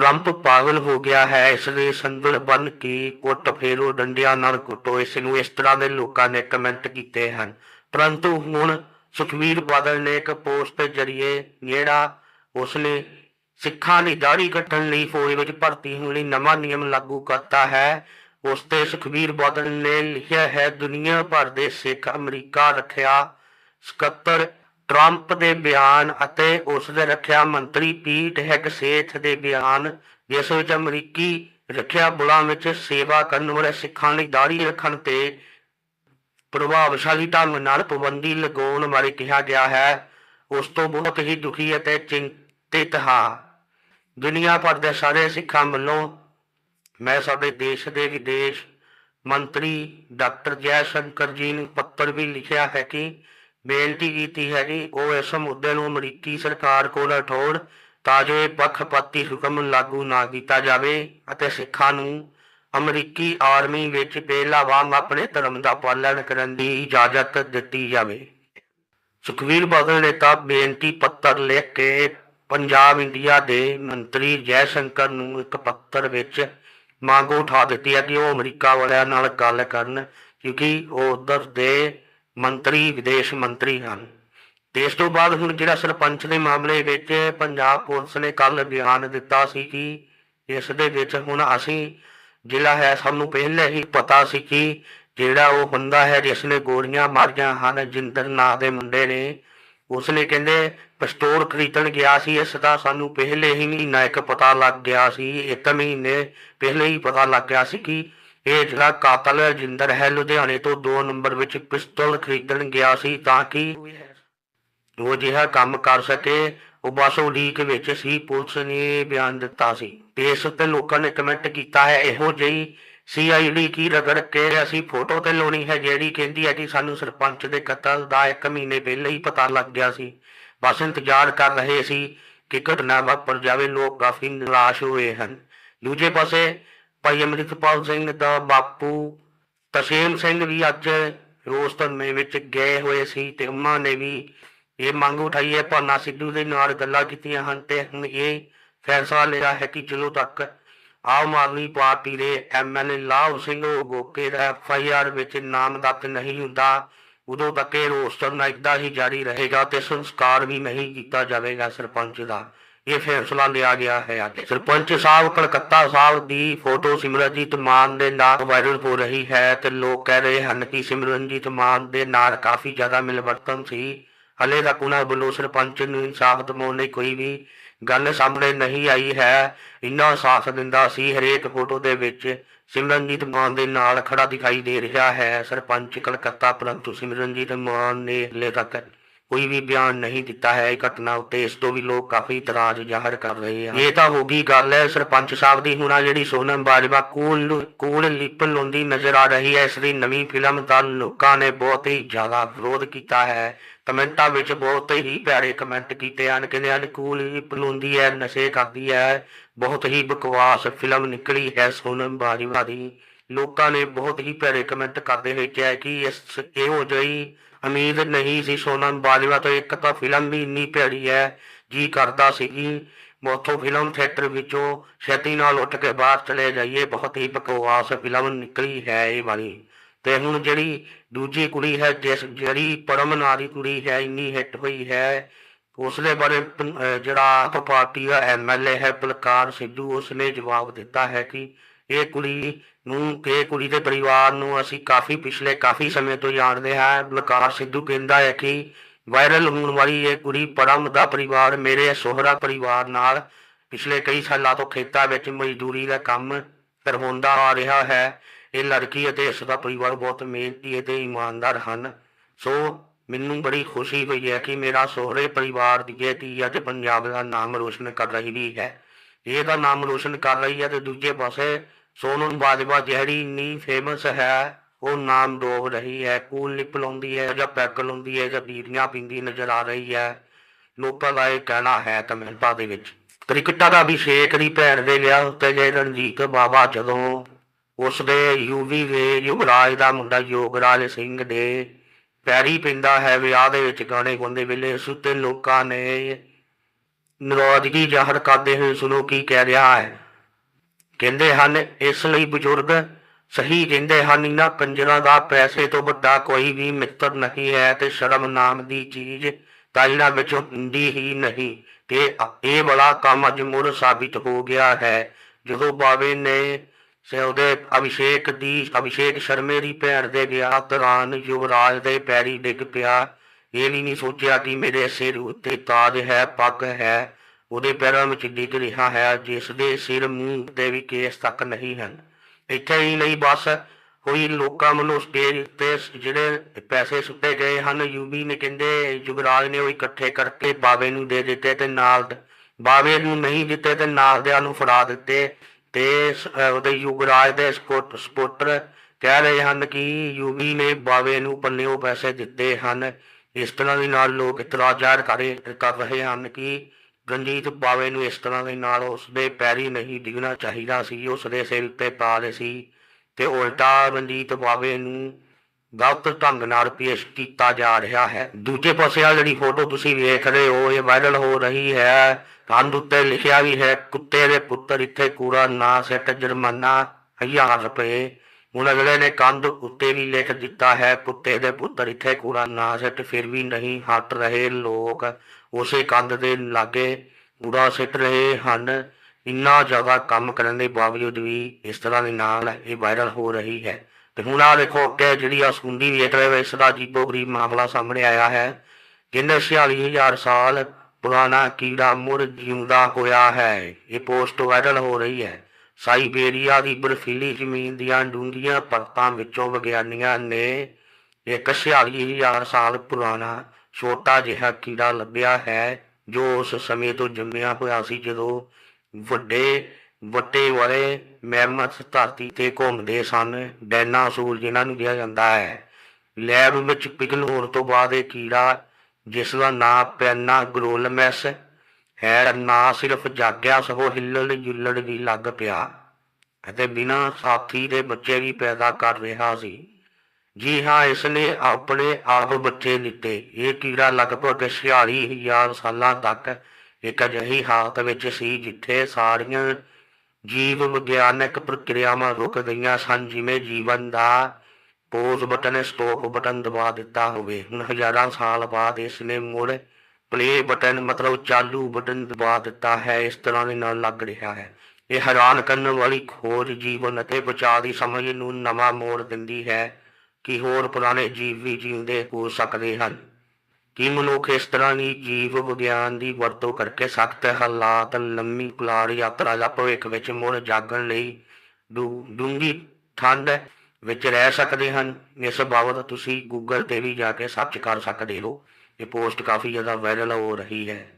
Trump ਪਾਗਲ ਹੋ ਗਿਆ ਹੈ, ਇਸ ਦੇ ਸੰਦਲ ਬਨ ਕੇ ਕੁੱਟ ਫੇਰੋ ਡੰਡਿਆਂ ਨਾਲ ਕੁੱਟੋ। ਇਸ ਨੂੰ ਇਸ ਤਰ੍ਹਾਂ ਦੇ ਲੋਕਾਂ ਨੇ ਕਮੈਂਟ ਕੀਤੇ ਹਨ। ਪਰੰਤੂ ਹੁਣ ਸੁਖਵੀਰ ਬਾਦਲ ਨੇ ਇੱਕ ਪੋਸਟ ਦੇ ਜ਼ਰੀਏ ਜਿਹੜਾ ਉਸਨੇ ਸਿੱਖਾਂ ਦੀ ਦਾੜੀ ਕੱਟਣ ਲਈ ਫੌਜ ਵਿੱਚ ਭਰਤੀ ਹੋਣ ਲਈ ਨਵਾਂ ਨਿਯਮ ਲਾਗੂ ਕਰਤਾ ਹੈ, ਉਸ ਤੇ ਸੁਖਵੀਰ ਬਾਦਲ ਨੇ ਲਿਖਿਆ ਹੈ, ਦੁਨੀਆ ਭਰ ਦੇ ਸਿੱਖ ਅਮਰੀਕਾ ਰੱਖਿਆ ਸਕੱਤਰ ਟਰੰਪ ਦੇ ਬਿਆਨ ਅਤੇ ਉਸ ਦੇ ਰੱਖਿਆ ਮੰਤਰੀ ਪੀਟ ਹੈਗਸੇਥ ਦੇ ਬਿਆਨ ਜਿਸ ਵਿੱਚ ਅਮਰੀਕੀ ਰੱਖਿਆ ਬਲਾਂ ਵਿੱਚ ਸੇਵਾ ਕਰਨ ਵਾਲੇ ਸਿੱਖਾਂ ਲਈ ਦਾੜੀ ਰੱਖਣ ਤੇ ਪ੍ਰਭਾਵਸ਼ਾਲੀ ਢੰਗ ਨਾਲ ਪਾਬੰਦੀ ਲਗਾਉਣ ਬਾਰੇ ਕਿਹਾ ਗਿਆ ਹੈ, ਉਸ ਤੋਂ ਬਹੁਤ ਹੀ ਦੁਖੀ ਅਤੇ ਚਿੰਤਿਤ ਹਾਂ। ਦੁਨੀਆ ਭਰ ਦੇ ਸਾਰੇ ਸਿੱਖਾਂ ਵੱਲੋਂ ਮੈਂ ਸਾਡੇ ਦੇਸ਼ ਦੇ ਵਿਦੇਸ਼ ਮੰਤਰੀ ਡਾਕਟਰ ਜੈ ਸ਼ੰਕਰ ਜੀ ਨੂੰ ਪੱਤਰ ਵੀ ਲਿਖਿਆ ਹੈ ਕਿ ਬੇਨਤੀ ਕੀਤੀ ਹੈ ਕਿ ਉਹ ਇਸ ਮੁੱਦੇ ਨੂੰ ਅਮਰੀਕੀ ਸਰਕਾਰ ਕੋਲ ਉਠਾਉਣ ਤਾਂ ਜੋ ਇਹ ਪੱਖਪਾਤੀ ਹੁਕਮ ਲਾਗੂ ਨਾ ਕੀਤਾ ਜਾਵੇ ਅਤੇ ਸਿੱਖਾਂ ਨੂੰ ਅਮਰੀਕੀ ਆਰਮੀ ਵਿੱਚ ਪਹਿਲਾ ਵਾਂਗ ਆਪਣੇ ਧਰਮ ਦਾ ਪਾਲਣ ਕਰਨ ਦੀ ਇਜਾਜ਼ਤ ਦਿੱਤੀ ਜਾਵੇ। ਸੁਖਵੀਰ ਬਾਦਲ ਨੇ ਤਾਂ ਬੇਨਤੀ ਪੱਤਰ ਲਿਖ ਕੇ ਪੰਜਾਬ ਇੰਡੀਆ ਦੇ ਮੰਤਰੀ ਜੈ ਸ਼ੰਕਰ ਨੂੰ ਇੱਕ ਪੱਤਰ ਵਿੱਚ ਮੰਗ ਉਠਾ ਦਿੱਤੀ ਹੈ ਕਿ ਉਹ ਅਮਰੀਕਾ ਵਾਲਿਆਂ ਨਾਲ ਗੱਲ ਕਰਨ, ਕਿਉਂਕਿ ਉਹ ਉਧਰ ਦੇ ਮੰਤਰੀ, ਵਿਦੇਸ਼ ਮੰਤਰੀ ਹਨ। ਤੇ ਇਸ ਤੋਂ ਬਾਅਦ ਹੁਣ ਜਿਹੜਾ ਸਰਪੰਚ ਦੇ ਮਾਮਲੇ ਵਿੱਚ ਪੰਜਾਬ ਪੁਲਿਸ ਨੇ ਕੱਲ ਬਿਆਨ ਦਿੱਤਾ ਸੀ ਕਿ ਇਸ ਦੇ ਵਿੱਚ ਹੁਣ ਅਸੀਂ ਜਿਹੜਾ ਹੈ ਸਾਨੂੰ ਪਹਿਲੇ ਹੀ ਪਤਾ ਸੀ ਕਿ ਜਿਹੜਾ ਉਹ ਬੰਦਾ ਹੈ ਜਿਸ ਨੇ ਗੋਲੀਆਂ ਮਾਰੀਆਂ ਹਨ, ਜਿੰਦਰ ਨਾਂ ਦੇ ਮੁੰਡੇ ਨੇ ਉਸਨੇ ਕਹਿੰਦੇ ਪਿਸਤੌਲ ਖਰੀਦਣ ਗਿਆ ਸੀ, ਇਸ ਦਾ ਸਾਨੂੰ ਪਹਿਲੇ ਹੀ ਮਹੀਨਾ ਇੱਕ ਪਤਾ ਲੱਗ ਗਿਆ ਸੀ, ਇੱਕ ਮਹੀਨੇ ਪਹਿਲੇ ਹੀ ਪਤਾ ਲੱਗ ਗਿਆ ਸੀ ਕਿ ਇਹ ਜਿਹੜਾ ਕਾਤਲ ਹੈ ਹੈ। ਲੁਧਿਆਣੇ ਤੋਂ 2 ਨੰਬਰ ਵਿੱਚ ਪਿਸਤੌਲ ਖਰੀਦਣ ਗਿਆ ਸੀ ਤਾਂ ਕਿ ਉਹ ਜਿਹੜਾ ਕੰਮ ਕਰ ਸਕੇ। ਉਹ ਬਸ ਉਡੀਕ ਵਿੱਚ ਸੀ, ਪੁਲਿਸ ਨੇ ਬਿਆਨ ਦਿੱਤਾ ਸੀ। ਇਸ ਉੱਤੇ ਲੋਕਾਂ ਨੇ ਕਮੈਂਟ ਕੀਤਾ ਹੈ, ਇਹੋ ਜਿਹੀ ਸੀਆਈਡੀ ਕੀ ਰਗੜ ਕੇ ਅਸੀਂ ਫੋਟੋ ਤੇ ਲਾਉਣੀ ਹੈ, ਜਿਹੜੀ ਕਹਿੰਦੀ ਹੈ ਕਿ ਸਾਨੂੰ ਸਰਪੰਚ ਦੇ ਕਤਲ ਦਾ ਇੱਕ ਮਹੀਨੇ ਪਹਿਲਾਂ ਹੀ ਪਤਾ ਲੱਗ ਗਿਆ ਸੀ। ਬਸ ਇੰਤਜ਼ਾਰ ਕਰ ਰਹੇ ਸੀ ਕਿ ਘਟਨਾ ਵਾਪਰ ਜਾਵੇ, ਲੋਕ ਕਾਫੀ ਨਿਰਾਸ਼ ਹੋਏ ਹਨ। ਦੂਜੇ ਪਾਸੇ ਭਾਈ ਅੰਮ੍ਰਿਤਪਾਲ ਸਿੰਘ ਦਾ ਬਾਪੂ ਤਸੀਮ ਸਿੰਘ ਵੀ ਅੱਜ ਰੋਸ ਧਰਨੇ ਵਿੱਚ ਗਏ ਹੋਏ ਸੀ ਤੇ ਉਹਨਾਂ ਨੇ ਵੀ ਇਹ ਮੰਗ ਉਠਾਈ ਹੈ, ਭਾਨਾ ਸਿੱਧੂ ਦੇ ਨਾਲ ਗੱਲਾਂ ਕੀਤੀਆਂ ਹਨ ਤੇ ਹੁਣ ਇਹ ਫੈਸਲਾ ਲਿਆ ਹੈ ਕਿ ਜਦੋਂ ਤੱਕ ਆਮ ਆਦਮੀ ਪਾਰਟੀ ਦੇ ਐਮਐਲਏ ਲਾਭ ਸਿੰਘ ਗੋਕੇ ਦਾ ਐਫਆਈਆਰ ਵਿੱਚ ਨਾਮਜ਼ਦ ਨਹੀਂ ਹੁੰਦਾ, ਉਦੋਂ ਤੱਕ ਇਹ ਰੋਸਟਰ ਨਾਇਕਦਾ ਹੀ ਜਾਰੀ ਰਹੇਗਾ ਤੇ ਸੰਸਕਾਰ ਵੀ ਨਹੀਂ ਕੀਤਾ ਜਾਵੇਗਾ ਸਰਪੰਚ ਦਾ। ਇਹ ਫੈਸਲਾ ਲਿਆ ਗਿਆ ਹੈ ਅੱਜ। ਸਰਪੰਚ ਸਾਹਿਬ ਕਲਕੱਤਾ ਸਾਹਿਬ ਦੀ ਫੋਟੋ ਸਿਮਰਨਜੀਤ ਮਾਨ ਦੇ ਨਾਲ ਵਾਇਰਲ ਹੋ ਰਹੀ ਹੈ ਤੇ ਲੋਕ ਕਹਿ ਰਹੇ ਹਨ ਕਿ ਸਿਮਰਨਜੀਤ ਮਾਨ ਦੇ ਨਾਲ ਕਾਫੀ ਜ਼ਿਆਦਾ ਮਿਲਵਰਤਨ ਸੀ। ਹਲੇ ਤੱਕ ਉਹਨਾਂ ਵੱਲੋਂ ਸਰਪੰਚ ਨੂੰ ਇਨਸਾਫ ਦਿਵਾਉਣ ਲਈ ਕੋਈ ਵੀ ਗੱਲ ਸਾਹਮਣੇ ਨਹੀਂ ਆਈ ਹੈ। ਇੰਨਾ ਸਾਥ ਦਿੰਦਾ ਸੀ ਹਰੇਕ ਫੋਟੋ ਦੇ ਵਿੱਚ ਸਿਮਰਨਜੀਤ ਮਾਨ ਦੇ ਨਾਲ ਖੜਾ ਦਿਖਾਈ ਦੇ ਰਿਹਾ ਹੈ। ਸਰਪੰਚ ਕਲਕੱਤਾ, ਪਰੰਤੂ ਸਿਮਰਨਜੀਤ ਮਾਨ ਨੇ ਹਲੇ ਤੱਕ ਕੋਈ ਵੀ ਬਿਆਨ ਨਹੀਂ ਦਿੱਤਾ ਹੈ, ਇਹ ਘਟਨਾ ਉੱਤੇ ਇਸ ਤੋਂ ਵੀ ਲੋਕ ਕਾਫੀ ਇਤਰਾਜ਼ ਜ਼ਾਹਰ ਕਰ ਰਹੇ ਹਨ ਇਹ ਤਾਂ ਹੋ ਗਈ ਗੱਲ ਹੈ, ਸਰਪੰਚ ਸਾਹਿਬ ਦੀ ਹੁਣ ਜਿਹੜੀ Sonam Bajwa cool cool lip ਲਾਉਂਦੀ ਨਜ਼ਰ ਆ ਰਹੀ ਹੈ, ਇਸ ਦੀ ਨਵੀਂ ਫਿਲਮ ਦਾ ਲੋਕਾਂ ਨੇ ਬਹੁਤ ਹੀ ਜ਼ਿਆਦਾ ਵਿਰੋਧ ਕੀਤਾ ਹੈ। ਕਮੈਂਟਾਂ ਵਿੱਚ ਬਹੁਤ ਹੀ ਪਿਆਰੇ ਕਮੈਂਟ ਕੀਤੇ ਹਨ, ਕਹਿੰਦੇ ਹਨ, ਕੂਲ ਲਿਪ ਲਾਉਂਦੀ ਹੈ, ਨਸ਼ੇ ਕਰਦੀ ਹੈ, ਬਹੁਤ ਹੀ ਬਕਵਾਸ ਫਿਲਮ ਨਿਕਲੀ ਹੈ ਸੋਨਮ ਬਾਜਵਾ ਦੀ। ਲੋਕਾਂ ਨੇ ਬਹੁਤ ਹੀ ਪਿਆਰੇ ਕਮੈਂਟ ਕਰਦੇ ਹੋਏ ਕਿਹਾ ਕਿ ਇਸ ਇਹੋ ਜਿਹੀ ਉਮੀਦ ਨਹੀਂ ਸੀ ਸੋਨਮ ਬਾਜਵਾ ਤੋਂ। ਇੱਕ ਤਾਂ ਫਿਲਮ ਵੀ ਇੰਨੀ ਭੈੜੀ ਹੈ, ਜੀ ਕਰਦਾ ਸੀ ਕਿ ਮੋਥੋ ਫਿਲਮ ਥੀਏਟਰ ਵਿੱਚੋਂ ਛੇਤੀ ਨਾਲ ਉੱਠ ਕੇ ਬਾਹਰ ਚਲੇ ਜਾਈਏ, ਬਹੁਤ ਹੀ ਬਕਵਾਸ ਫਿਲਮ ਨਿਕਲੀ ਹੈ ਇਹ ਵਾਲੀ। ਤੇ ਹੁਣ ਜਿਹੜੀ ਦੂਜੀ ਕੁੜੀ ਹੈ, ਜਿਸ ਜਿਹੜੀ ਪਰਮ ਨਾਂ ਕੁੜੀ ਹੈ, ਇੰਨੀ ਹਿੱਟ ਹੋਈ ਹੈ, ਉਸਦੇ ਬਾਰੇ ਜਿਹੜਾ ਆਪ ਪਾਰਟੀ ਦਾ ਐਮਐਲਏ ਹੈ, ਬਲਕਾਰ ਸਿੱਧੂ, ਉਸਨੇ ਜਵਾਬ ਦਿੱਤਾ ਹੈ ਕਿ ਇਹ ਕੁੜੀ ਨੂੰ ਕਿ ਕੁੜੀ ਦੇ ਪਰਿਵਾਰ ਨੂੰ ਅਸੀਂ ਕਾਫੀ ਪਿਛਲੇ ਕਾਫੀ ਸਮੇਂ ਤੋਂ ਜਾਣਦੇ ਹਾਂ। ਬਲਕਾਰ ਸਿੱਧੂ ਕਹਿੰਦਾ ਹੈ ਕਿ ਵਾਇਰਲ ਹੋਣ ਵਾਲੀ ਇਹ ਕੁੜੀ ਪਰਮ ਦਾ ਪਰਿਵਾਰ, ਮੇਰੇ ਸੋਹਰਾ ਪਰਿਵਾਰ ਨਾਲ ਪਿਛਲੇ ਕਈ ਸਾਲਾਂ ਤੋਂ ਖੇਤਾਂ ਵਿੱਚ ਮਜ਼ਦੂਰੀ ਦਾ ਕੰਮ ਕਰਵਾਉਂਦਾ ਆ ਰਿਹਾ ਹੈ। ਇਹ ਲੜਕੀ ਅਤੇ ਇਸ ਦਾ ਪਰਿਵਾਰ ਬਹੁਤ ਮਿਹਨਤੀ ਅਤੇ ਇਮਾਨਦਾਰ ਹਨ। ਸੋ ਮੈਨੂੰ ਬੜੀ ਖੁਸ਼ੀ ਹੋਈ ਹੈ ਕਿ ਮੇਰਾ ਸੋਹਰੇ ਪਰਿਵਾਰ ਦੀ ਇਹ ਧੀ ਅਤੇ ਪੰਜਾਬ ਦਾ ਨਾਮ ਰੋਸ਼ਨ ਕਰ ਰਹੀ ਵੀ ਹੈ। ਇਹ ਦਾ ਨਾਮ ਰੋਸ਼ਨ ਕਰ ਰਹੀ ਹੈ ਤੇ ਦੂਜੇ ਪਾਸੇ ਸੋਨਮ ਬਾਜਵਾ ਜਿਹੜੀ ਇੰਨੀ ਫੇਮਸ ਹੈ, ਉਹ ਨਾਮ ਡੋਬ ਰਹੀ ਹੈ। ਕੂਲ ਲਿਪ ਲਾਉਂਦੀ ਹੈ ਜਾਂ ਪੈਗ ਲਾਉਂਦੀ ਹੈ ਜਾਂ ਬੀੜੀਆਂ ਪੀਂਦੀ ਨਜ਼ਰ ਆ ਰਹੀ ਹੈ। ਲੋਕਾਂ ਦਾ ਇਹ ਕਹਿਣਾ ਹੈ ਕਮੈਂਟਾਂ ਦੇ ਵਿੱਚ। ਕ੍ਰਿਕਟਰ ਅਭਿਸ਼ੇਕ ਦੀ ਭੈਣ ਦੇ ਵਿਆਹ ਉੱਤੇ ਗਏ ਰਣਜੀਤ ਬਾਵਾ ਜਦੋਂ ਉਸ ਦੇ ਯੂਵੀ ਦੇ ਯੁਵਰਾਜ ਦਾ ਮੁੰਡਾ ਯੋਗਰਾਜ ਸਿੰਘ ਦੇ ਪੈਰੀ ਪੈਂਦਾ ਹੈ, ਵਿਆਹ ਦੇ ਵਿੱਚ ਗਾਣੇ ਗਾਉਂਦੇ ਵੇਲੇ ਉਸ ਉੱਤੇ ਲੋਕਾਂ ਨੇ ਨਾਰਾਜ਼ਗੀ ਜ਼ਾਹਰ ਕਰਦੇ ਹੋਏ ਸੁਣੋ ਕੀ ਕਹਿ ਰਿਹਾ ਹੈ? ਕਹਿੰਦੇ ਹਨ, ਇਸ ਲਈ ਬਜ਼ੁਰਗ ਸਹੀ ਕਹਿੰਦੇ ਹਨ ਇਹਨਾਂ ਕੰਜਰਾਂ ਦਾ ਪੈਸੇ ਤੋਂ ਵੱਡਾ ਕੋਈ ਵੀ ਮਿੱਤਰ ਨਹੀਂ ਹੈ ਤੇ ਸ਼ਰਮ ਨਾਮ ਦੀ ਚੀਜ਼ ਤਾਂ ਇਹਨਾਂ ਵਿੱਚ ਹੁੰਦੀ ਹੀ ਨਹੀਂ। ਤੇ ਇਹ ਬੜਾ ਕੰਮ ਅੱਜ ਮੁੜ ਸਾਬਿਤ ਹੋ ਗਿਆ ਹੈ। ਜਦੋਂ ਬਾਵੇ ਨੇ ਸੇ, ਉਹਦੇ ਅਭਿਸ਼ੇਕ ਦੀ, ਅਭਿਸ਼ੇਕ ਸ਼ਰਮੇ ਦੀ ਭੈਣ ਦੇ ਵਿਆਹ ਦੌਰਾਨ ਯੁਵਰਾਜ ਦੇ ਪੈਰੀ ਡਿੱਗ ਪਿਆ। ਇਹ ਵੀ ਨਹੀਂ ਸੋਚਿਆ ਕਿ ਮੇਰੇ ਸਿਰ ਉੱਤੇ ਤਾਜ ਹੈ, ਪੱਗ ਹੈ। ਉਹਦੇ ਪੈਰਾਂ ਵਿੱਚ ਡਿੱਗ ਰਿਹਾ ਹੈ, ਜਿਸ ਦੇ ਸਿਰ ਮੂੰਹ ਦੇ ਵੀ ਕੇਸ ਤੱਕ ਨਹੀਂ ਹਨ। ਇੱਥੇ ਹੀ ਨਹੀਂ ਬਸ ਕੋਈ ਲੋਕਾਂ ਵੱਲੋਂ ਸਟੇਜ ਤੇ ਜਿਹੜੇ ਪੈਸੇ ਸੁੱਟੇ ਗਏ ਹਨ, ਯੂਬੀ ਨੇ ਕਹਿੰਦੇ ਯੁਵਰਾਜ ਨੇ ਉਹ ਇਕੱਠੇ ਕਰਕੇ ਬਾਵੇ ਨੂੰ ਦੇ ਦਿੱਤੇ ਤੇ ਨਾਲ ਬਾਵੇ ਨੂੰ ਨਹੀਂ ਦਿੱਤੇ ਤੇ ਨਾਲ ਦਿਆਂ ਨੂੰ ਫੜਾ ਦਿੱਤੇ। ਤੇ ਉਹਦੇ ਯੁਵਰਾਜ ਦੇ ਸਪੋਰਟ ਸਪੋਰਟਰ ਕਹਿ ਰਹੇ ਹਨ ਕਿ ਯੂਬੀ ਨੇ ਬਾਵੇ ਨੂੰ ਪੰਨਿਓ ਪੈਸੇ ਦਿੱਤੇ ਹਨ। ਇਸ ਤਰ੍ਹਾਂ ਦੇ ਨਾਲ ਲੋਕ ਇਤਰਾਜ਼ਾਰ ਕਰੇ, ਕਰ ਰਹੇ ਹਨ ਕਿ ਰਣਜੀਤ ਬਾਵੇ ਨੂੰ ਇਸ ਤਰ੍ਹਾਂ ਦੇ ਨਾਲ ਉਸ ਦੇ ਪੈਰੀ ਨਹੀਂ ਡਿੱਗਣਾ ਚਾਹੀਦਾ ਸੀ ਉਸ ਦੇ ਸਿਰ ਉੱਤੇ ਪਾ ਸੀ ਤੇ ਉਲਟਾ ਰਣਜੀਤ ਬਾਵੇ ਨੂੰ ਗਲਤ ਢੰਗ ਨਾਲ ਪੇਸ਼ ਕੀਤਾ ਜਾ ਰਿਹਾ ਹੈ। ਦੂਜੇ ਪਾਸੇ ਆ ਜਿਹੜੀ ਫੋਟੋ ਤੁਸੀਂ ਵੇਖ ਰਹੇ ਹੋ, ਇਹ ਵਾਇਰਲ ਹੋ ਰਹੀ ਹੈ। ਕੰਧ ਉੱਤੇ ਲਿਖਿਆ ਵੀ ਹੈ, ਕੁੱਤੇ ਦੇ ਪੁੱਤਰ ਇੱਥੇ ਕੂੜਾ ਨਾ ਸਿੱਟ, ਜੁਰਮਾਨਾ ਹਜ਼ਾਰ ਰੁਪਏ ਹੁਣ ਅਗਲੇ ਨੇ ਕੰਧ ਉੱਤੇ ਵੀ ਲਿਖ ਦਿੱਤਾ ਹੈ, ਕੁੱਤੇ ਦੇ ਪੁੱਤਰ ਇੱਥੇ ਕੂੜਾ ਨਾ ਸਿੱਟ, ਫਿਰ ਵੀ ਨਹੀਂ ਹਟ ਰਹੇ ਲੋਕ। ਉਸੇ ਕੰਧ ਦੇ ਲਾਗੇ ਕੂੜਾ ਸਿੱਟ ਰਹੇ ਹਨ। ਇੰਨਾ ਜ਼ਿਆਦਾ ਕੰਮ ਕਰਨ ਦੇ ਬਾਵਜੂਦ ਵੀ ਇਸ ਤਰ੍ਹਾਂ ਦੇ ਨਾਲ ਇਹ ਵਾਇਰਲ ਹੋ ਰਹੀ ਹੈ। ਤੇ ਹੁਣ ਆ ਦੇਖੋ ਅੱਗੇ ਜਿਹੜੀ ਆ ਸੁੰਦੀ ਵੇਖ ਰਹੇ ਇਸ ਦਾ ਜੀਬੋ ਗਰੀਬ ਮਾਮਲਾ ਸਾਹਮਣੇ ਆਇਆ ਹੈ। ਕਹਿੰਦੇ 46000 ਸਾਲ ਪੁਰਾਣਾ ਕੀੜਾ ਮੁਰ ਜਿਉਂਦਾ ਹੋਇਆ ਹੈ। ਇਹ ਪੋਸਟ ਵਾਇਰਲ ਹੋ ਰਹੀ ਹੈ। ਸਾਈਬੇਰੀਆ ਦੀ ਬਰਫੀਲੀ ਜ਼ਮੀਨ ਦੀਆਂ ਡੂੰਘੀਆਂ ਪਰਤਾਂ ਵਿੱਚੋਂ ਵਿਗਿਆਨੀਆਂ ਨੇ ਇੱਕ ਹਜ਼ਾਰ ਸਾਲ ਪੁਰਾਣਾ ਛੋਟਾ ਜਿਹਾ ਕੀੜਾ ਲੱਭਿਆ ਹੈ, ਜੋ ਉਸ ਸਮੇਂ ਤੋਂ ਜੰਮਿਆ ਹੋਇਆ ਸੀ ਜਦੋਂ ਵੱਡੇ ਵੱਟੇ ਵਾਲੇ ਮੈਮਥ ਧਰਤੀ ਤੇ ਘੁੰਮਦੇ ਸਨ। ਡਾਇਨਾਸੌਰ ਜਿਨ੍ਹਾਂ ਨੂੰ ਕਿਹਾ ਜਾਂਦਾ ਹੈ, ਲੈਬ ਵਿੱਚ ਪਿਘਲ ਹੋਣ ਤੋਂ ਬਾਅਦ ਇਹ ਕੀੜਾ, ਜਿਸ ਦਾ ਨਾਂ ਪੈਨਾ ਗਰੋਲਮੈਸ ਹੈ ਨਾ ਸਿਰਫ ਜਾਗਿਆ ਸਗੋਂ ਹਿੱਲਣ ਜੁੱਲਣ ਵੀ ਲੱਗ ਪਿਆ। ਅਤੇ ਬਿਨਾਂ ਸਾਥੀ ਦੇ ਬੱਚੇ ਵੀ ਪੈਦਾ ਕਰ ਰਿਹਾ ਸੀ। ਜੀ ਹਾਂ, ਇਸ ਨੇ ਆਪਣੇ ਆਪ ਬੱਚੇ ਦਿੱਤੇ। ਇਹ ਕੀੜਾ ਲਗਭਗ 46000 ਸਾਲਾਂ ਤੱਕ ਇੱਕ ਅਜਿਹੀ ਹਾਲਤ ਵਿੱਚ ਸੀ ਜਿੱਥੇ ਸਾਰੀਆਂ ਜੀਵ ਵਿਗਿਆਨਕ ਪ੍ਰਕਿਰਿਆਵਾਂ ਰੁਕ ਗਈਆਂ ਸਨ, ਜਿਵੇਂ ਜੀਵਨ ਦਾ ਪੋਜ਼ ਬਟਨ ਸਟਾਪ ਬਟਨ ਦਬਾ ਦਿੱਤਾ ਹੋਵੇ। ਹੁਣ ਹਜ਼ਾਰਾਂ ਸਾਲ ਬਾਅਦ ਇਸ ਨੇ ਮੁੜ ਪਲੇ ਬਟਨ ਮਤਲਬ ਚਾਲੂ ਬਟਨ ਦਬਾ ਦਿੱਤਾ ਹੈ, ਇਸ ਤਰ੍ਹਾਂ ਦੇ ਨਾਲ ਲੱਗ ਰਿਹਾ ਹੈ। ਇਹ ਹੈਰਾਨ ਕਰਨ ਵਾਲੀ ਖੋਜ ਜੀਵਨ ਅਤੇ ਬਚਾਅ ਦੀ ਸਮਝ ਨੂੰ ਨਵਾਂ ਮੋੜ ਦਿੰਦੀ ਹੈ ਕਿ ਹੋਰ ਪੁਰਾਣੇ ਜੀਵ ਵੀ ਜਿਉਂਦੇ ਹੋ ਸਕਦੇ ਹਨ। ਕੀ ਮਨੁੱਖ ਇਸ ਤਰ੍ਹਾਂ ਦੀ ਜੀਵ ਵਿਗਿਆਨ ਦੀ ਵਰਤੋਂ ਕਰਕੇ ਸਖਤ ਹਾਲਾਤ, ਲੰਮੀ ਪੁਲਾੜ ਯਾਤਰਾ ਦਾ ਭਵਿੱਖ ਵਿੱਚ ਮੁੜ ਜਾਗਣ ਲਈ ਡੂੰ- ਡੂੰਘੀ ਠੰਡ ਵਿੱਚ ਰਹਿ ਸਕਦੇ ਹਨ? ਇਸ ਬਾਬਤ ਤੁਸੀਂ ਗੂਗਲ ਤੇ ਵੀ ਜਾ ਕੇ ਸਰਚ ਕਰ ਸਕਦੇ ਹੋ। ਇਹ ਪੋਸਟ ਕਾਫੀ ਜ਼ਿਆਦਾ ਵਾਇਰਲ ਹੋ ਰਹੀ ਹੈ।